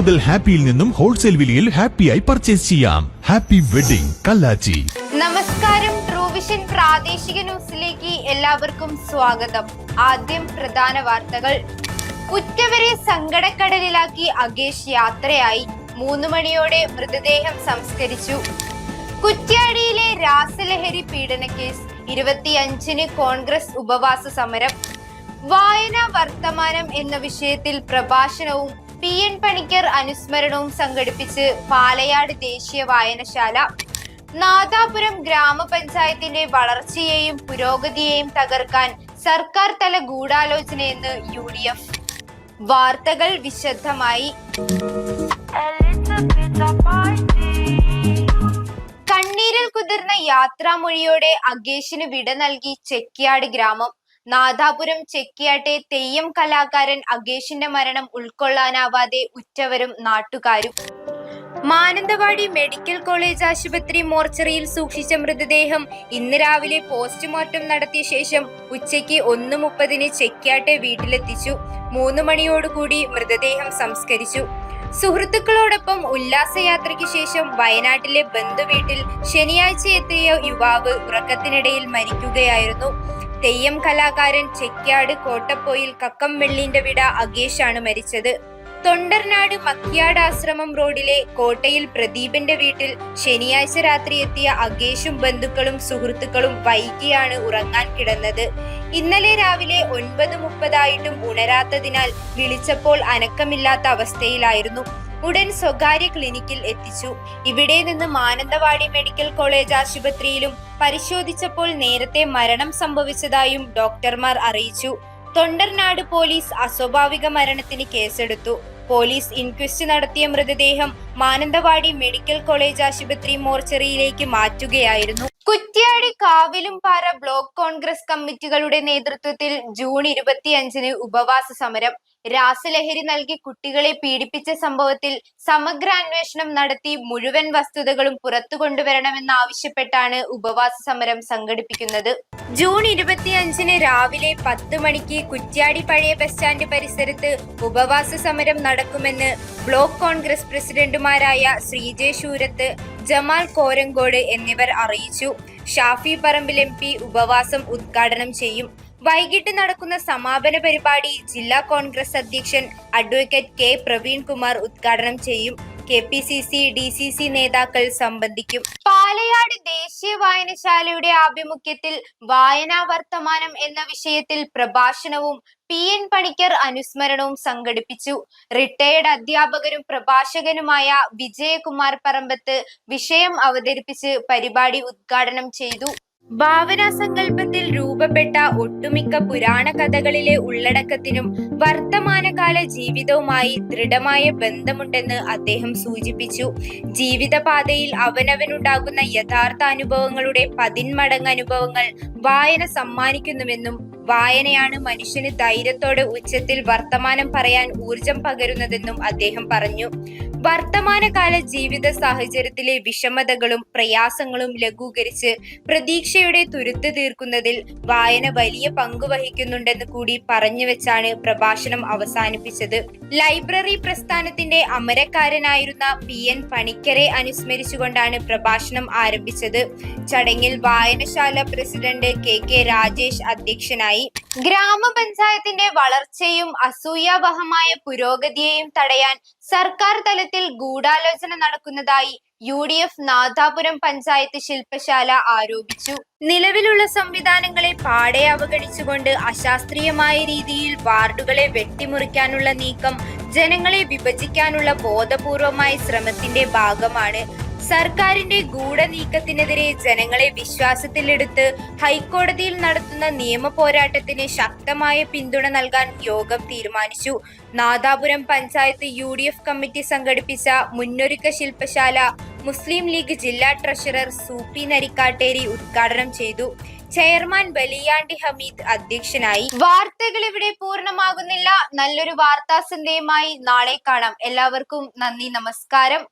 മുതൽ ഹാപ്പിയിൽ നിന്നും ഹോൾസെയിൽ വിലയിൽ ഹാപ്പിയായി പർച്ചേസ് ചെയ്യാം. Happy wedding Kallachi. നമസ്കാരം. ട്രൂവിഷൻ പ്രാദേശിക ന്യൂസിലേക്ക് എല്ലാവർക്കും സ്വാഗതം. ആദ്യം പ്രധാന വാർത്തകൾ. ഉറ്റവരെ സങ്കടക്കടലിലാക്കി അഗേഷ് യാത്രയായി. മൂന്ന് മണിയോടെ മൃതദേഹം സംസ്കരിച്ചു. കുറ്റ്യാടിയിലെ രാസലഹരി പീഡന കേസ്. ഇരുപത്തിയഞ്ചിന് കോൺഗ്രസ് ഉപവാസ സമരം. വായന വർത്തമാനം എന്ന വിഷയത്തിൽ പ്രഭാഷണവും പി എൻ പണിക്കർ അനുസ്മരണവും സംഘടിപ്പിച്ച് പാലയാട് ദേശീയ വായനശാല നാദാപുരം ഗ്രാമപഞ്ചായത്തിന്റെ വളർച്ചയെയും പുരോഗതിയെയും തകർക്കാൻ സർക്കാർ തല ഗൂഢാലോചനയെന്ന് യു ഡി എഫ്. വാർത്തകൾ വിശദമായി. കണ്ണീരിൽ കുതിർന്ന യാത്രാമൊഴിയോടെ അഗേഷിന് വിട നൽകി ചെക്കിയാട് ഗ്രാമം. നാദാപുരം ചെക്കിയാട്ടെ തെയ്യം കലാകാരൻ അഗേഷിന്റെ മരണം ഉൾക്കൊള്ളാനാവാതെ ഉറ്റവരും നാട്ടുകാരും. മാനന്തവാടി മെഡിക്കൽ കോളേജ് ആശുപത്രി മോർച്ചറിയിൽ സൂക്ഷിച്ച മൃതദേഹം ഇന്ന് രാവിലെ പോസ്റ്റ്മോർട്ടം നടത്തിയ ശേഷം ഉച്ചയ്ക്ക് ഒന്ന് മുപ്പതിന് ചെക്കിയാട്ടെ വീട്ടിലെത്തിച്ചു. മൂന്ന് മണിയോടുകൂടി മൃതദേഹം സംസ്കരിച്ചു. സുഹൃത്തുക്കളോടൊപ്പം ഉല്ലാസയാത്രയ്ക്ക് ശേഷം വയനാട്ടിലെ ബന്ധുവീട്ടിൽ ശനിയാഴ്ച എത്തിയ യുവാവ് ഉറക്കത്തിനിടയിൽ മരിക്കുകയായിരുന്നു. തെയ്യം കലാകാരൻ ചെക്യാട് കോട്ടപ്പോയിൽ കക്കം വെള്ളിന്റെ വിട അഗേഷാണ് മരിച്ചത്. തൊണ്ടർനാട് മക്കിയാട് ആശ്രമം റോഡിലെ കോട്ടയിൽ പ്രദീപിന്റെ വീട്ടിൽ ശനിയാഴ്ച രാത്രി എത്തിയ അഗേഷും ബന്ധുക്കളും സുഹൃത്തുക്കളും വൈകിയാണ് ഉറങ്ങാൻ കിടന്നത്. ഇന്നലെ രാവിലെ ഒൻപത് മുപ്പതായിട്ടും ഉണരാത്തതിനാൽ വിളിച്ചപ്പോൾ അനക്കമില്ലാത്ത അവസ്ഥയിലായിരുന്നു. ഉടൻ സ്വകാര്യ ക്ലിനിക്കിൽ എത്തിച്ചു. ഇവിടെ നിന്ന് മാനന്തവാടി മെഡിക്കൽ കോളേജ് ആശുപത്രിയിലും പരിശോധിച്ചപ്പോൾ നേരത്തെ മരണം സംഭവിച്ചതായും ഡോക്ടർമാർ അറിയിച്ചു. തൊണ്ടർനാട് പോലീസ് അസ്വാഭാവിക മരണത്തിന് കേസെടുത്തു. പോലീസ് ഇൻക്വസ്റ്റ് നടത്തിയ മൃതദേഹം മാനന്തവാടി മെഡിക്കൽ കോളേജ് ആശുപത്രി മോർച്ചറിയിലേക്ക് മാറ്റുകയായിരുന്നു. കുറ്റ്യാടി കാവിലും പാറ ബ്ലോക്ക് കോൺഗ്രസ് കമ്മിറ്റികളുടെ നേതൃത്വത്തിൽ ജൂൺ ഇരുപത്തിയഞ്ചിന് ഉപവാസ സമരം. രാസലഹരി നൽകി കുട്ടികളെ പീഡിപ്പിച്ച സംഭവത്തിൽ സമഗ്ര അന്വേഷണം നടത്തി മുഴുവൻ വസ്തുതകളും പുറത്തു കൊണ്ടുവരണമെന്നാവശ്യപ്പെട്ടാണ് ഉപവാസ സമരം സംഘടിപ്പിക്കുന്നത്. ജൂൺ ഇരുപത്തിയഞ്ചിന് രാവിലെ പത്ത് മണിക്ക് കുറ്റ്യാടി പഴയ ബസ് സ്റ്റാൻഡ് പരിസരത്ത് ഉപവാസ സമരം നടക്കുമെന്ന് ബ്ലോക്ക് കോൺഗ്രസ് പ്രസിഡന്റുമാരായ ശ്രീജേശൂരത്ത് ജമാൽ കോരങ്കോട് എന്നിവർ അറിയിച്ചു. ഷാഫി പറമ്പിൽ എം ഉപവാസം ഉദ്ഘാടനം ചെയ്യും. വൈകിട്ട് നടക്കുന്ന സമാപന പരിപാടി ജില്ലാ കോൺഗ്രസ് അധ്യക്ഷൻ അഡ്വക്കേറ്റ് കെ പ്രവീൺ കുമാർ ഉദ്ഘാടനം ചെയ്യും. K P C C D C C നേതാക്കൾ സംബന്ധിക്കും. പാലയാട് ദേശീയ വായനശാലയുടെ ആഭിമുഖ്യത്തിൽ വായനാ വർത്തമാനം എന്ന വിഷയത്തിൽ പ്രഭാഷണവും പി എൻ പണിക്കർ അനുസ്മരണവും സംഘടിപ്പിച്ചു. റിട്ടയേർഡ് അധ്യാപകരും പ്രഭാഷകനുമായ വിജയകുമാർ പറമ്പത്ത് വിഷയം അവതരിപ്പിച്ച് പരിപാടി ഉദ്ഘാടനം ചെയ്തു. ഭാവനാ സങ്കല്പത്തിൽ രൂപപ്പെട്ട ഒട്ടുമിക്ക പുരാണ കഥകളിലെ ഉള്ളടക്കത്തിനും വർത്തമാനകാല ജീവിതവുമായി ദൃഢമായ ബന്ധമുണ്ടെന്ന് അദ്ദേഹം സൂചിപ്പിച്ചു. ജീവിതപാതയിൽ അവനവനുണ്ടാകുന്ന യഥാർത്ഥ അനുഭവങ്ങളുടെ പതിന്മടങ്ങ് അനുഭവങ്ങൾ വായന സമ്മാനിക്കുന്നുവെന്നും വായനയാണ് മനുഷ്യന് ധൈര്യത്തോടെ ഉച്ചത്തിൽ വർത്തമാനം പറയാൻ ഊർജം പകരുന്നതെന്നും അദ്ദേഹം പറഞ്ഞു. വർത്തമാനകാല ജീവിത സാഹചര്യത്തിലെ വിഷമതകളും പ്രയാസങ്ങളും ലഘൂകരിച്ച് പ്രതീക്ഷയുടെ തുരുത്ത് തീർക്കുന്നതിൽ വായന വലിയ പങ്ക് വഹിക്കുന്നുണ്ടെന്ന് കൂടി പറഞ്ഞു വെച്ചാണ് പ്രഭാഷണം അവസാനിപ്പിച്ചത്. ലൈബ്രറി പ്രസ്ഥാനത്തിന്റെ അമരക്കാരനായിരുന്ന പി എൻ പണിക്കരെ അനുസ്മരിച്ചുകൊണ്ടാണ് പ്രഭാഷണം ആരംഭിച്ചത്. ചടങ്ങിൽ വായനശാല പ്രസിഡന്റ് കെ കെ രാജേഷ് അധ്യക്ഷനായി ഗ്രാമപഞ്ചായത്തിന്റെ വളർച്ചയും അസൂയാവഹമായ പുരോഗതിയെയും തടയാൻ സർക്കാർ തലത്തിൽ ഗൂഢാലോചന നടക്കുന്നതായി U D F Nadapuram panchayat ശില്പശാല ആരോപിച്ചു. നിലവിലുള്ള സംവിധാനങ്ങളെ പാടെ അവഗണിച്ചുകൊണ്ട് അശാസ്ത്രീയമായ രീതിയിൽ വാർഡുകളെ വെട്ടിമുറിക്കാനുള്ള നീക്കം ജനങ്ങളെ വിഭജിക്കാനുള്ള ബോധപൂർവമായ ശ്രമത്തിന്റെ ഭാഗമാണ് സർക്കാരിന്റെ ഗൂഢനീക്കത്തിനെതിരെ ജനങ്ങളെ വിശ്വാസത്തിലെടുത്ത് ഹൈക്കോടതിയിൽ നടത്തുന്ന നിയമ പോരാട്ടത്തിന് ശക്തമായ പിന്തുണ നൽകാൻ യോഗം തീരുമാനിച്ചു. നാദാപുരം പഞ്ചായത്ത് യു കമ്മിറ്റി സംഘടിപ്പിച്ച മുന്നൊരുക്ക ശില്പശാല മുസ്ലിം ലീഗ് ജില്ലാ ട്രഷറർ സൂപ്പി നരിക്കാട്ടേരി ഉദ്ഘാടനം ചെയ്തു. ചെയർമാൻ ബലിയാണ്ടി ഹമീദ് അധ്യക്ഷനായി. വാർത്തകൾ ഇവിടെ പൂർണമാകുന്നില്ല. നല്ലൊരു വാർത്താ സന്ധ്യയുമായി നാളെ കാണാം. എല്ലാവർക്കും നന്ദി നമസ്കാരം.